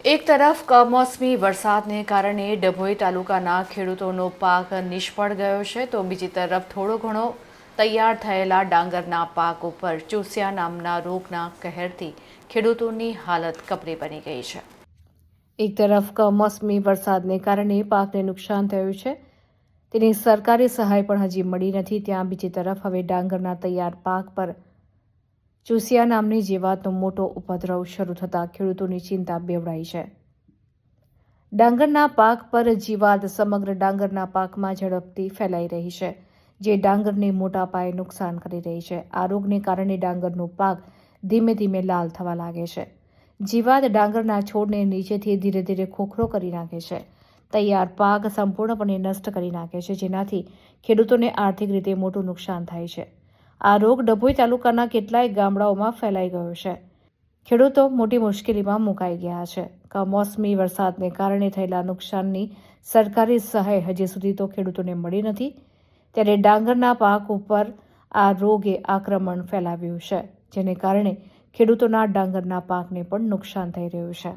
એક તરફ કમોસમી વરસાદને કારણે ડભોઈ તાલુકાના ખેડૂતોનો પાક નિષ્ફળ ગયો છે, તો બીજી તરફ થોડો ઘણો તૈયાર થયેલા ડાંગરના પાક ઉપર ચૂસ્યા નામના રોગના કહેરથી ખેડૂતોની હાલત કપરી બની ગઈ છે. એક તરફ કમોસમી વરસાદને કારણે પાકને નુકસાન થયું છે. તેની સરકારી સહાય પણ હજી મળી નથી, ત્યાં બીજી તરફ હવે ડાંગરના તૈયાર પાક પર ચૂસિયા નામની જીવાતનો મોટો ઉપદ્રવ શરૂ થતાં ખેડૂતોની ચિંતા બેવડાઈ છે. ડાંગરના પાક પર જીવાત સમગ્ર ડાંગરના પાકમાં ઝડપથી ફેલાઈ રહી છે, જે ડાંગરને મોટા પાયે નુકસાન કરી રહી છે. આ રોગને કારણે ડાંગરનો પાક ધીમે ધીમે લાલ થવા લાગે છે. જીવાત ડાંગરના છોડને નીચેથી ધીરે ધીરે ખોખરો કરી નાખે છે. તૈયાર પાક સંપૂર્ણપણે નષ્ટ કરી નાખે છે, જેનાથી ખેડૂતોને આર્થિક રીતે મોટું નુકસાન થાય છે. આ રોગ ડભોઈ તાલુકાના કેટલાય ગામડાઓમાં ફેલાઈ ગયો છે. ખેડૂતો મોટી મુશ્કેલીમાં મુકાઈ ગયા છે. કમોસમી વરસાદને કારણે થયેલા નુકસાનની સરકારી સહાય હજી સુધી તો ખેડૂતોને મળી નથી. ત્યારે ડાંગરના પાક ઉપર આ રોગે આક્રમણ ફેલાવ્યું છે, જેને કારણે ખેડૂતોના ડાંગરના પાકને પણ નુકસાન થઈ રહ્યું છે.